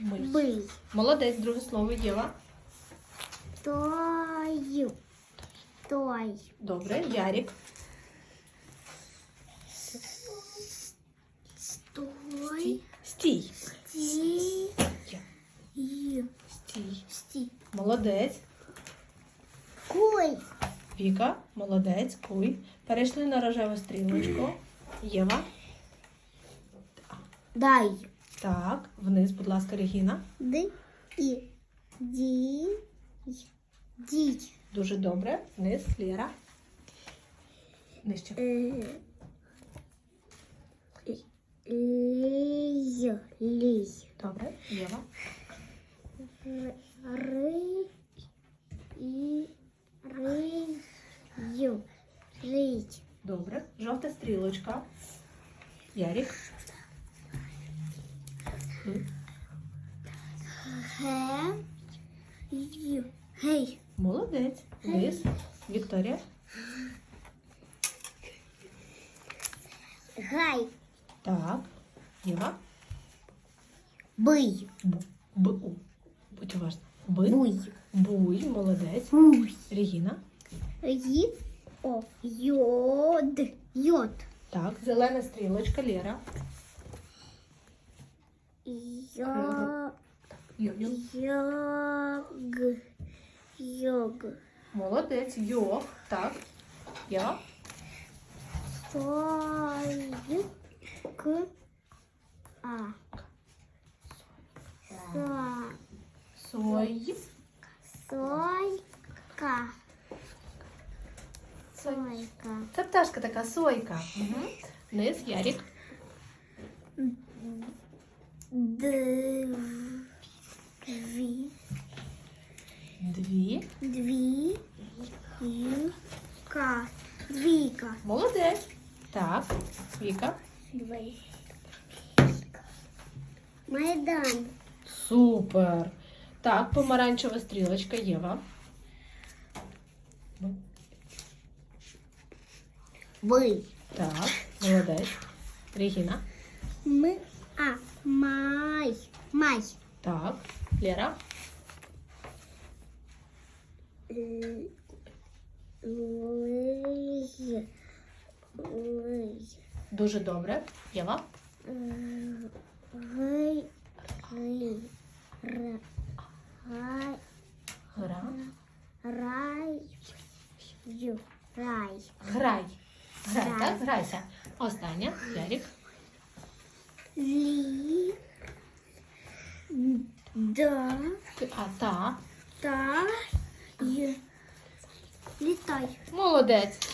Мий. Бий. Молодець, друге слово Єва. Той. Той. Добре, Ярік. Стой. Стій. Стій. Я. Й. Стій. Стій. Молодець. Кой. Віка, молодець, куй. Перейшли на рожеву стрілочку. Єва. Дай. Так, вниз, будь ласка, Регіна. Ди. І. Ді. Діть. Дуже добре. Вниз, Лєра. Нижче. Е, Лій. Лій. Добре, Єва. Ри. І. Ри. Ю. Рить. Добре. Жовта стрілочка. Ярік. Ге. Гей. Молодець. Вниз. Вікторія. Гай. Так. Єва. Бий. Бу. Бу. Будь уважна. Би. Буй. Буй. Молодець. Буй. Регіна. Ї. О. Йод. Йод. Так. Зелена стрілочка. Лєра. Йо. Йо-йо. Йог. Йог. Молодець. Йог. Так. Єва. Сой. К. А. Со. Сой. Сойка. Сойка. Це пташка така сойка. Угу. Вниз. Ярік. Дві. Дві. Дві. Ка. Двійка. Молодець. Так. Віка. Дві. Майдан. Супер. Так, помаранчева стрілочка Єва. Ви. Так, молодець. Регіна. Ми. А. Май. Май. Так. Лера. Лиж. Дуже добре. Єва. Гай. Гай. Ра- Гай. Рай. Рай. Грай. Грай, Грай. так? Грайся. Остання. Ярік. Лі. Да. А та. Та. Й. Літай. Молодець.